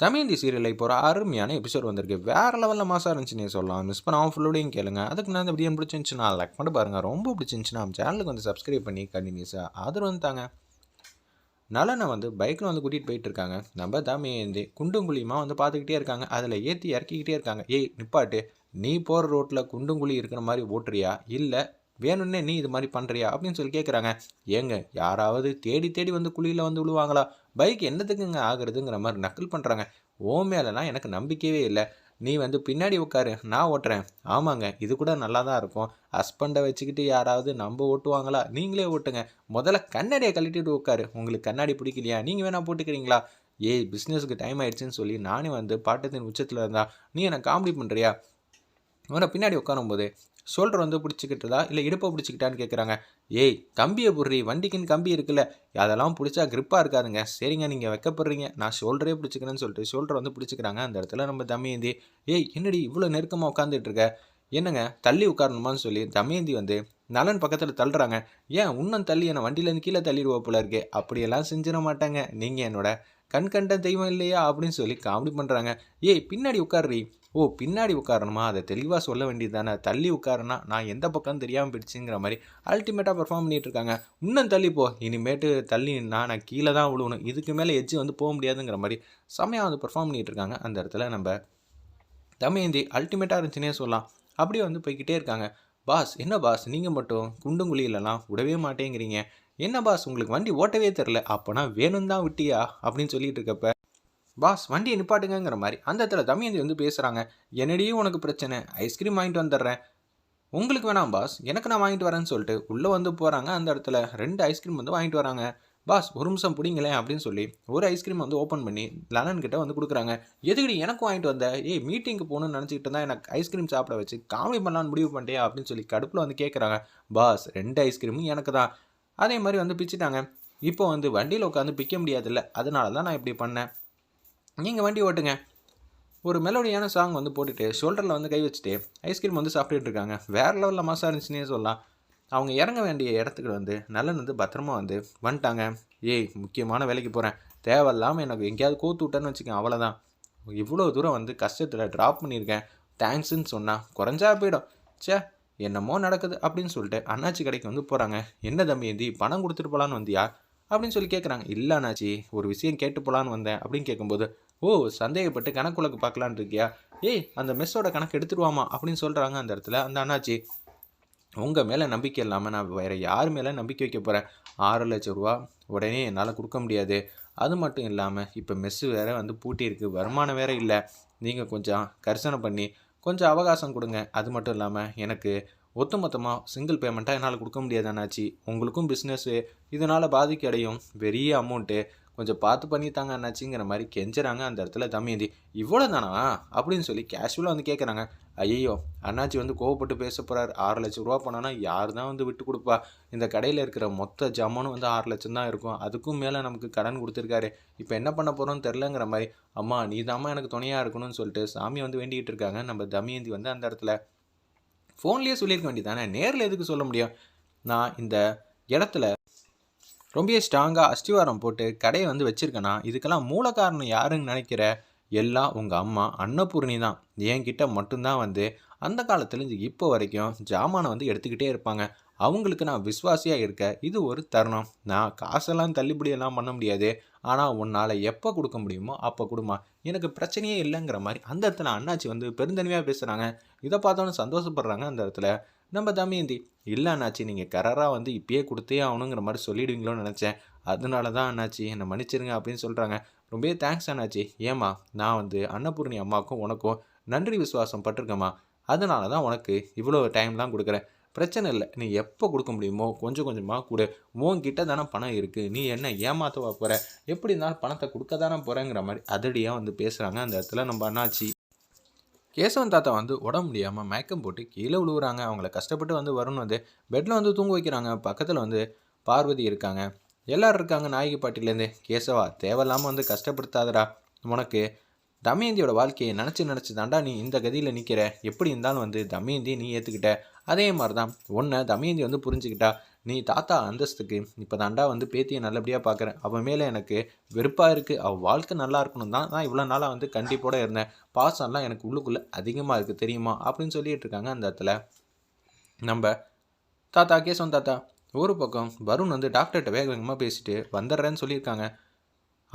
தமிழ் சீரியலில் இப்போ ஒரு அருமையான எபிசோட் வந்திருக்கு. வேறு லெவலில் மாசாக இருந்துச்சுன்னே சொல்லலாம். மிஸ் பண்ணாமல் ஃபுல்லோடையும் கேளுங்க. அதுக்கு நான் இந்த வீடியோ பிடிச்சிருந்துச்சுன்னா லைக் பண்ணி பாருங்கள் ரொம்ப பிடிச்சிருந்துச்சுன்னா நம்ம சேனலுக்கு வந்து சப்ஸ்கிரைப் பண்ணி கண்டினியூஸாக ஆதரவு வந்து தாங்க. நலனை வந்து பைக்கில் வந்து கூட்டிகிட்டு போயிட்டு இருக்காங்க. நம்ம தமயந்தி குண்டும் குழியுமா வந்து பார்த்துக்கிட்டே இருக்காங்க. அதில் ஏற்றி இறக்கிக்கிட்டே இருக்காங்க. ஏய் நிப்பாட்டு. நீ போகிற ரோட்டில் குண்டும் குழி இருக்கிற மாதிரி ஓட்டுறியா? இல்லை வேணும்னே நீ இது மாதிரி பண்ணுறியா அப்படின்னு சொல்லி கேட்குறாங்க ஏங்க யாராவது தேடி தேடி வந்து குழியில் வந்து விழுவாங்களா பைக் என்னத்துக்குங்க ஆகுறதுங்கிற மாதிரி நக்கல் பண்ணுறாங்க ஓ மேலெலாம் எனக்கு நம்பிக்கையே இல்லை. நீ வந்து பின்னாடி உட்காரு நான் ஓட்டுறேன். ஆமாங்க இது கூட நல்லா தான் இருக்கும். ஹஸ்பண்டை வச்சுக்கிட்டு யாராவது நம்ம ஓட்டுவாங்களா? நீங்களே ஓட்டுங்க. முதல்ல கண்ணாடியை கழட்டிட்டு உட்காரு. உங்களுக்கு கண்ணாடி பிடிக்கலையா? நீங்கள் வேணால் போட்டுக்கிறீங்களா? ஏய் பிஸ்னஸுக்கு டைம் ஆயிடுச்சுன்னு சொல்லி நானே வந்து பாட்டத்தின் உச்சத்தில் இருந்தா நீ என்னை காமெடி பண்ணுறியா இவனை பின்னாடி உட்காரும்போது ஷோல்டர் வந்து பிடிச்சிக்கிட்டதா? இல்லை இடுப்பை பிடிச்சிக்கிட்டான்னு கேட்குறாங்க ஏய் கம்பியை புடுறி வண்டிக்குன்னு கம்பி இருக்குல்ல அதெல்லாம் பிடிச்சா கிரிப்பாக இருக்காதுங்க. சரிங்க நீங்கள் வைக்கப்படுறீங்க. நான் ஷோல்டரே பிடிச்சிக்கிறேன்னு சொல்லிட்டு ஷோல்டர் வந்து பிடிச்சிக்கிறாங்க. அந்த இடத்துல நம்ம தமயந்தி ஏய் என்னடி இவ்வளோ நெருக்கமாக உட்காந்துட்டு இருக்க? என்னங்க தள்ளி உட்காரணுமான்னு சொல்லி தமயந்தி வந்து நலன் பக்கத்தில் தள்ளுறாங்க. ஏன் இன்னும் தள்ளி என்னை வண்டியிலேருந்து கீழே தள்ளிடுவா போல இருக்கே. அப்படியெல்லாம் செஞ்சிட மாட்டாங்க. நீங்கள் என்னோட கண் கண்ட தெய்வம் இல்லையா? அப்படின்னு சொல்லி காமெடி பண்ணுறாங்க ஏய் பின்னாடி உட்கார்றி. ஓ பின்னாடி உட்காரணுமா? அதை தெளிவாக சொல்ல வேண்டியது தானே தள்ளி உட்காருனா நான் எந்த பக்கம் தெரியாமல் போயிடுச்சுங்கிற மாதிரி அல்டிமேட்டாக பெர்ஃபார்ம் பண்ணிகிட்டு இருக்காங்க. இன்னும் தள்ளி போ. இனிமேட்டு தள்ளி நான் நான் கீழே தான் விழுவணும். இதுக்கு மேலே எஜ்ஜு வந்து போக முடியாதுங்கிற மாதிரி செம்மையாக வந்து பெர்ஃபார்ம் பண்ணிகிட்டு இருக்காங்க. அந்த இடத்துல நம்ம தமயந்தி அல்டிமேட்டாக இருந்துச்சுன்னே சொல்லலாம். அப்படியே வந்து போய்கிட்டே இருக்காங்க. பாஸ் என்ன பாஸ்? நீங்கள் மட்டும் குண்டுங்குழியிலலாம் விடவே மாட்டேங்கிறீங்க. என்ன பாஸ்? உங்களுக்கு வண்டி ஓட்டவே தெரில. அப்போனா வேணும் தான் விட்டியா? அப்படின்னு சொல்லிட்டு இருக்கப்ப பாஸ் வண்டியை நிப்பாட்டுங்கிற மாதிரி. அந்த இடத்துல தமியந்தி வந்து பேசுகிறாங்க என்னடியே உனக்கு பிரச்சனை? ஐஸ்கிரீம் வாங்கிட்டு வந்துடுறேன். உங்களுக்கு வேணாம் பாஸ் எனக்கு நான் வாங்கிட்டு வரேன்னு சொல்லிட்டு உள்ளே வந்து போகிறாங்க அந்த இடத்துல ரெண்டு ஐஸ்கிரீம் வந்து வாங்கிட்டு வராங்க. பாஸ் ஒரு நிமிஷம் பிடிங்களேன் அப்படின்னு சொல்லி ஒரு ஐஸ்கிரீம் வந்து ஓப்பன் பண்ணி லனன் கிட்ட வந்து கொடுக்குறாங்க. எதுக்கடி எனக்கும் வாங்கிட்டு வந்த? ஏய் மீட்டிங்க்கு போகணும்னு நினச்சிக்கிட்டு தான் எனக்கு ஐஸ்கிரீம் சாப்பிட வச்சு காமெடி பண்ணலான்னு முடிவு பண்ணிட்டே அப்படின்னு சொல்லி கடுப்பில் வந்து கேட்குறாங்க பாஸ் ரெண்டு ஐஸ்கிரீமும் எனக்கு தான். அதே மாதிரி வந்து பிச்சுட்டாங்க. இப்போ வந்து வண்டியில் உட்காந்து பிக்க முடியாதுல்ல. அதனால தான் நான் இப்படி பண்ணேன். நீங்கள் வண்டி ஓட்டுங்க. ஒரு மெலோடியான சாங் வந்து போட்டுட்டு ஷோல்டரில் வந்து கை வச்சுட்டு ஐஸ்கிரீம் வந்து சாப்பிட்டுட்டு இருக்காங்க. வேறு லெவலில் மாசாக இருந்துச்சுன்னே சொல்லலாம். அவங்க இறங்க வேண்டிய இடத்துக்கு வந்து நல்லன் வந்து பத்திரமா வந்து வந்துட்டாங்க. ஏய் முக்கியமான வேலைக்கு போகிறேன் தேவையில்லாமல் எனக்கு எங்கேயாவது கோத்து விட்டேன்னு வச்சுக்கேன் அவ்வளோதான் இவ்வளோ தூரம் வந்து கஷ்டத்தில் ட்ராப் பண்ணியிருக்கேன். தேங்க்ஸுன்னு சொன்னால் குறைஞ்சா போயிடும். ச்சே என்னமோ நடக்குது அப்படின்னு சொல்லிட்டு அண்ணாச்சி கடைக்கு வந்து போகிறாங்க என்ன தம்பி ஏந்தி பணம் கொடுத்துட்டு போகலான்னு வந்தியா? அப்படின்னு சொல்லி கேட்குறாங்க இல்லை அண்ணாச்சி ஒரு விஷயம் கேட்டு போகலான்னு வந்தேன். அப்படின்னு கேட்கும்போது ஓ சந்தேகப்பட்டு கணக்குலக்கு பார்க்கலான்னு இருக்கியா? ஏய் அந்த மெஸ்ஸோட கணக்கு எடுத்துருவாமா? அப்படின்னு சொல்கிறாங்க அந்த இடத்துல. அந்த அண்ணாச்சி உங்கள் மேலே நம்பிக்கை இல்லாமல் நான் வேறு யார் மேலே நம்பிக்கை வைக்க போகிறேன் ஆறு லட்ச ரூபா உடனே என்னால் கொடுக்க முடியாது. அது மட்டும் இல்லாமல் இப்போ மெஸ்ஸு வேறு வந்து பூட்டியிருக்கு. வருமானம் வேறு இல்லை. நீங்கள் கொஞ்சம் கரிசனை பண்ணி கொஞ்சம் அவகாசம் கொடுங்க. அது மட்டும் இல்லாமல் எனக்கு ஒட்டுமொத்தமாக சிங்கிள் பேமெண்ட்டாக என்னால் கொடுக்க முடியாது அண்ணாச்சி. உங்களுக்கும் பிஸ்னஸ்ஸு இதனால் பாதிக்கு அடையும். பெரிய அமௌண்ட்டு கொஞ்சம் பார்த்து பண்ணி தாங்க அண்ணாச்சிங்கிற மாதிரி கெஞ்சுறாங்க அந்த இடத்துல தமயந்தி. இவ்வளோ தானா அப்படின்னு சொல்லி கேஷுவலாக வந்து கேட்குறாங்க ஐயோ அண்ணாச்சி வந்து கோவப்பட்டு பேச போகிறார் ஆறு லட்சம் ரூபா போனோன்னா யார் தான் வந்து விட்டு கொடுப்பா? இந்த கடையில் இருக்கிற மொத்த ஜாமானும் வந்து ஆறு லட்சம் தான் இருக்கும். அதுக்கும் மேலே நமக்கு கடன் கொடுத்துருக்காரு. இப்போ என்ன பண்ண போகிறோம்னு தெரிலங்கிற மாதிரி அம்மா நீ தாம்மா எனக்கு துணையாக இருக்கணும்னு சொல்லிட்டு சாமி வந்து வேண்டிகிட்டு இருக்காங்க. நம்ம தமயந்தி வந்து அந்த இடத்துல ஃபோன்லேயே சொல்லியிருக்க வேண்டியதானே நேரில் எதுக்கு சொல்ல முடியும்? நான் இந்த இடத்துல ரொம்ப ஸ்ட்ராங்காக அஸ்திவாரம் போட்டு கடையை வந்து வச்சுருக்கேன்னா இதுக்கெல்லாம் மூல காரணம் யாருன்னு நினைக்கிற? எல்லாம் உங்கள் அம்மா அன்னபூர்ணி தான். என்கிட்ட மட்டும்தான் வந்து அந்த காலத்துலேருந்து இப்போ வரைக்கும் ஜாமானை வந்து எடுத்துக்கிட்டே இருப்பாங்க. அவங்களுக்கு நான் விஸ்வாசியாக இருக்க இது ஒரு தருணம். நான் காசெல்லாம் தள்ளுபடியெல்லாம் பண்ண முடியாது. ஆனால் உன்னால் எப்போ கொடுக்க முடியுமோ அப்போ கொடுமா எனக்கு பிரச்சனையே இல்லைங்கிற மாதிரி அந்த இடத்துல அண்ணாச்சி வந்து பெருந்தனிமையாக பேசுகிறாங்க இதை பார்த்தோன்னு சந்தோஷப்படுறாங்க அந்த இடத்துல. நம்ம தமயந்தி இல்லை அண்ணாச்சி நீங்கள் கராராக வந்து இப்பயே கொடுத்தே ஆகணுங்கிற மாதிரி சொல்லிடுவீங்களோன்னு நினச்சேன். அதனால தான் அண்ணாச்சி என்னை மன்னிச்சிருங்க அப்படின்னு சொல்கிறாங்க ரொம்பவே தேங்க்ஸ் அண்ணாச்சி. ஏம்மா நான் வந்து அன்னபூர்ணி அம்மாவுக்கும் உனக்கும் நன்றி விசுவாசம் பட்டிருக்கேம்மா. அதனால தான் உனக்கு இவ்வளோ டைம்லாம் கொடுக்குறேன். பிரச்சனை இல்லை. நீ எப்போ கொடுக்க முடியுமோ கொஞ்சம் கொஞ்சமாக கொடு. உன்கிட்ட தானே பணம் இருக்குது நீ என்ன ஏமாத்தவா போகிற எப்படி இருந்தாலும் பணத்தை கொடுக்க தானே போகிறேங்கிற மாதிரி அதடியாக வந்து பேசுகிறாங்க அந்த இடத்துல நம்ம அண்ணாச்சி. கேசவன் தாத்தா வந்து உடம்பு முடியாமல் மயக்கம் போட்டு கீழே விழுவுறாங்க. அவங்கள கஷ்டப்பட்டு வந்து வரணும் வந்து பெட்டில் வந்து தூங்க வைக்கிறாங்க. பக்கத்தில் வந்து பார்வதி இருக்காங்க. எல்லோரும் இருக்காங்க. நாயகி பாட்டிலேருந்து கேசவா தேவையில்லாமல் வந்து கஷ்டப்படுத்தாதடா. உனக்கு தமயந்தியோட வாழ்க்கையை நினச்சி நினச்சி தாண்டா நீ இந்த கதியில் நிற்கிற எப்படி இருந்தாலும் வந்து தமயந்தி நீ ஏற்றுக்கிட்ட அதே மாதிரி தான் உன்னை தமயந்தி வந்து புரிஞ்சுக்கிட்டா நீ தாத்தா அந்தஸ்துக்கு இப்போ தாண்டா வந்து பேத்தியை நல்லபடியாக பார்க்குறேன் அவன் மேலே எனக்கு வெறுப்பாக இருக்குது அவள் வாழ்க்கை நல்லா இருக்கணும் தான். நான் இவ்வளோ நாளாக வந்து கண்டிப்போட இருந்தேன். பாசம்லாம் எனக்கு உள்ளுக்குள்ளே அதிகமாக இருக்குது தெரியுமா? அப்படின்னு சொல்லிட்டு இருக்காங்க அந்த இடத்துல. நம்ம தாத்தா கேசவன் தாத்தா ஒரு பக்கம் வருண் வந்து டாக்டர்கிட்ட வேக வேகமாக பேசிட்டு வந்துடுறேன்னு சொல்லியிருக்காங்க.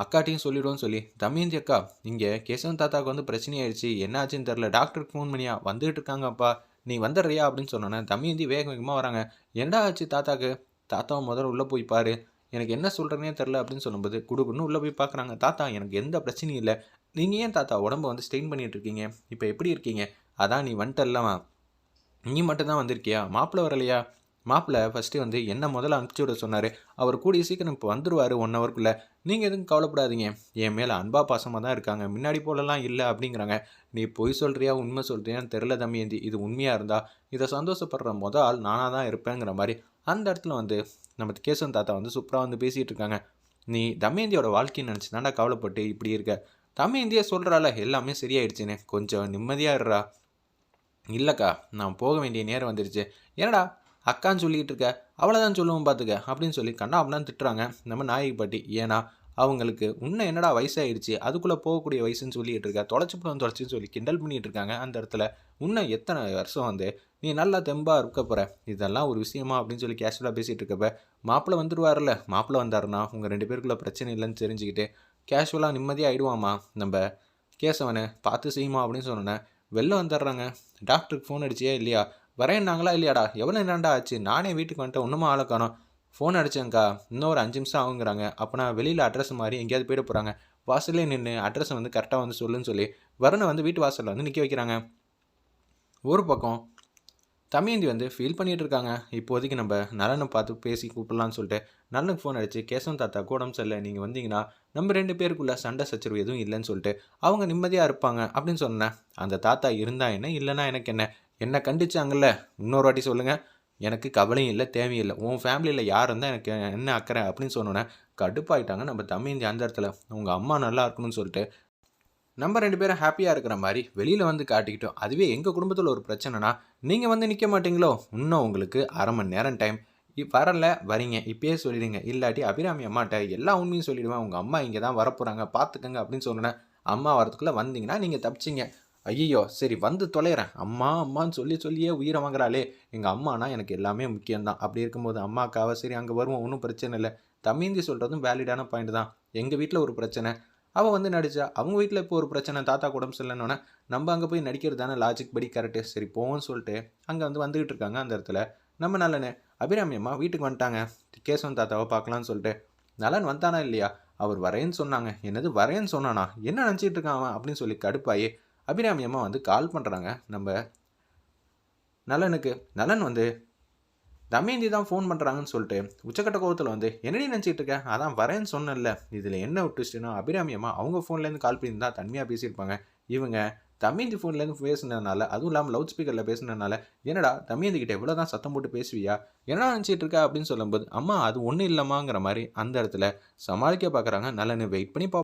அக்காட்டையும் சொல்லிவிடுவோன்னு சொல்லி தமயந்தி அக்கா இங்கே கேசவன் தாத்தாவுக்கு வந்து பிரச்சனை ஆயிடுச்சு என்ன ஆச்சுன்னு தெரில டாக்டருக்கு ஃபோன் பண்ணியா? வந்துகிட்டு இருக்காங்கப்பா. நீ வந்துடுறியா? அப்படின்னு சொன்னோன்னே தமயந்தி வேக வேகமாக வராங்க. என்னடா ஆச்சு தாத்தாக்கு? தாத்தாவை முதல்ல உள்ளே போய் பாரு. எனக்கு என்ன சொல்கிறேனே தெரில அப்படின்னு சொல்லும்போது குடுக்குன்னு உள்ளே போய் பார்க்குறாங்க தாத்தா எனக்கு எந்த பிரச்சனையும் இல்லை. நீங்கள் ஏன் தாத்தா உடம்பு வந்து ஸ்ட்ரெயின் பண்ணிகிட்டு இருக்கீங்க? இப்போ எப்படி இருக்கீங்க? அதான் நீ வந்துட்டல்லவா நீ மட்டும்தான் வந்திருக்கியா? மாப்பிள்ளை வரலையா? மாப்பிள்ளை ஃபஸ்ட்டு வந்து என்ன முதல்ல அனுப்பிச்சி விட சொன்னார்? அவர் கூடிய சீக்கிரம் இப்போ வந்துடுவார் ஒன் ஹவருக்குள்ளே நீங்கள் எதுவும் கவலைப்படாதீங்க. என் மேலே அன்பா பாசமாக தான் இருக்காங்க. முன்னாடி போலலாம் இல்லை அப்படிங்கிறாங்க. நீ பொய் சொல்கிறியா உண்மை சொல்கிறியான்னு தெரில தம்பியந்தி இது உண்மையாக இருந்தால் இதை சந்தோஷப்படுற முத ஆள் நானாக தான் இருப்பேங்கிற மாதிரி. அந்த இடத்துல வந்து நம்ம கேசவன் தாத்தா வந்து சூப்பராக வந்து பேசிகிட்டு இருக்காங்க. நீ தமயந்தியோட வாழ்க்கையை நினச்சி தாண்டா கவலைப்பட்டு இப்படி இருக்க? தமயந்தியை சொல்கிறால எல்லாமே சரியாயிடுச்சுன்னு. கொஞ்சம் நிம்மதியாக இருறா இல்லைக்கா நான் போக வேண்டிய நேரம் வந்துடுச்சு என்னடா அக்கான்னு சொல்லிக்கிட்டு இருக்க அவ்வளோதான் சொல்லுவோம் பார்த்துக்க அப்படின்னு சொல்லி கண்ணா அப்படிலாம் திட்டுறாங்க. நம்ம நாயகி பாட்டி ஏன்னா அவங்களுக்கு இன்னும் என்னடா வயசாயிடுச்சு அதுக்குள்ளே போகக்கூடிய வயசுன்னு சொல்லிட்டு இருக்க தொலைச்சி போடும் தொலைச்சின்னு சொல்லி கிண்டல் பண்ணிகிட்டு இருக்காங்க. அந்த இடத்துல இன்னும் எத்தனை வருஷம் வந்து நீ நல்லா தெம்பாக இருக்க போகிற இதெல்லாம் ஒரு விஷயமா அப்படின்னு சொல்லி கேஷுவலாக பேசிகிட்டு இருக்கப்ப மாப்பிள்ளை வந்துடுவார்ல மாப்பிள்ளை வந்தாருன்னா உங்கள் ரெண்டு பேருக்குள்ளே பிரச்சனை இல்லைன்னு தெரிஞ்சுக்கிட்டு கேஷுவலாக நிம்மதியாக ஆகிடுவாமா நம்ம கேசவனை பார்த்து செய்யுமா அப்படின்னு சொன்னோன்னே வெளில வந்துடுறாங்க. டாக்டருக்கு ஃபோன் அடிச்சியா இல்லையா? வரேன்னாங்களா இல்லையாடா? எவ்வளோ நேரம்டா ஆச்சு? நானே வீட்டுக்கு வந்துட்டு ஒன்றுமா ஆளக்கணும் ஃபோன் அடிச்சேங்க்கா இன்னும் ஒரு அஞ்சு நிமிஷம் ஆகுங்கிறாங்க. அப்போ நான் வெளியில் அட்ரஸ் மாதிரி எங்கேயாவது போயிட போகிறாங்க வாசல்லே நின்று அட்ரஸை வந்து கரெக்டாக வந்து சொல்லுன்னு சொல்லி வரனை வந்து வீட்டு வாசலில் வந்து நிற்க வைக்கிறாங்க. ஒரு பக்கம் தமியந்தி வந்து ஃபீல் பண்ணிகிட்டு இருக்காங்க. இப்போதைக்கு நம்ம நலனை பார்த்து பேசி கூப்பிடலான்னு சொல்லிட்டு நலனுக்கு ஃபோன் அடிச்சு கேசவன் தாத்தா கூடம் சரியில்லை. நீங்கள் வந்தீங்கன்னா நம்ம ரெண்டு பேருக்குள்ள சண்டை சச்சரவு எதுவும் இல்லைன்னு சொல்லிட்டு அவங்க நிம்மதியாக இருப்பாங்க. அப்படின்னு சொன்னேன். அந்த தாத்தா இருந்தா என்ன இல்லைன்னா எனக்கு என்ன? என்னை கண்டிச்சாங்கல்ல? இன்னொரு வாட்டி சொல்லுங்கள் எனக்கு கவலையும் இல்லை தேவையும் இல்லை. உன் ஃபேமிலியில் யார் இருந்தால் எனக்கு என்ன அக்கறை அப்படின்னு சொன்னோன்னே கடுப்பாயிட்டாங்க நம்ம தமிழ் அந்த இடத்துல. உங்கள் அம்மா நல்லா இருக்கணும்னு சொல்லிட்டு. நம்ம ரெண்டு பேரும் ஹாப்பியாக இருக்கிற மாதிரி வெளியில் வந்து காட்டிக்கிட்டோம். அதுவே எங்கள் குடும்பத்தில் ஒரு பிரச்சனைனா நீங்கள் வந்து நிற்க மாட்டீங்களோ? இன்னும் உங்களுக்கு அரை மணி நேரம் டைம் வரல வரீங்க. இப்பயே சொல்லிடுங்க. இல்லாட்டி அபிராமி அம்மாட்ட எல்லா உண்மையும் சொல்லிவிடுவேன் உங்கள் அம்மா இங்கே தான் வரப்போகிறாங்க பார்த்துக்கங்க அப்படின்னு சொன்னேன் அம்மா வரத்துக்குள்ளே வந்தீங்கன்னா நீங்கள் தப்பிச்சிங்க. ஐயோ சரி வந்து தொலைகிறேன் அம்மா அம்மான்னு சொல்லி சொல்லியே உயிரை வாங்குறாளே. எங்கள் அம்மானா எனக்கு எல்லாமே முக்கியம்தான். அப்படி இருக்கும்போது அம்மாக்காவை சரி அங்கே வருவோம். ஒன்றும் பிரச்சனை இல்லை. தமிந்தி சொல்கிறதும் வேலிடான பாயிண்ட் தான். எங்கள் வீட்டில் ஒரு பிரச்சனை. அவள் வந்து நடிச்சா அவங்க வீட்டில் இப்போ ஒரு பிரச்சனை. தாத்தா குடம் சரியில்லைன்னொன்னே நம்ம அங்கே போய் நடிக்கிறது தானே? லாஜிக் படி கரெக்டு சரி போவோம்னு சொல்லிட்டு அங்கே வந்து வந்துக்கிட்டு இருக்காங்க அந்த இடத்துல. நம்ம நலனு அபிராமி அம்மா வீட்டுக்கு வந்துட்டாங்க. கேசவன் தாத்தாவை பார்க்கலான்னு சொல்லிட்டு. நலன் வந்தானா இல்லையா? அவர் வரேன்னு சொன்னாங்க. என்னது வரேன்னு சொன்னானா? என்ன நினச்சிட்டு இருக்கான் அவன்? அப்படின்னு சொல்லி கடுப்பாயே அபிராமி அம்மா வந்து கால் பண்ணுறாங்க நம்ம நலனுக்கு நலன் வந்து தமயந்தி தான் ஃபோன் பண்ணுறாங்கன்னு சொல்லிட்டு உச்சக்கட்ட கோவத்தில் வந்து என்னடி நினச்சிட்டு இருக்கேன் அதான் வரேன்னு சொன்னேன்ல. இதில் என்ன விட்டுச்சுன்னா அபிராமி அம்மா அவங்க ஃபோன்லேருந்து கால் பண்ணியிருந்தா தன்மையாக பேசியிருப்பாங்க. இவங்க தமிந்தி ஃபோன்லேருந்து பேசுனதுனால அதுவும் இல்லாமல் லவுட் ஸ்பீக்கரில் பேசுனதுனால என்னடா தமிந்திக்கிட்ட எவ்வளோ தான் சத்தம் போட்டு பேசுவியா? என்ன நினச்சிட்டு இருக்கா? அப்படின்னு சொல்லும்போது அம்மா அது ஒன்றும் இல்லைம்மாங்கிற மாதிரி அந்த இடத்துல சமாளிக்க பார்க்குறாங்க நலனு வெயிட் பண்ணி பார்ப்போம்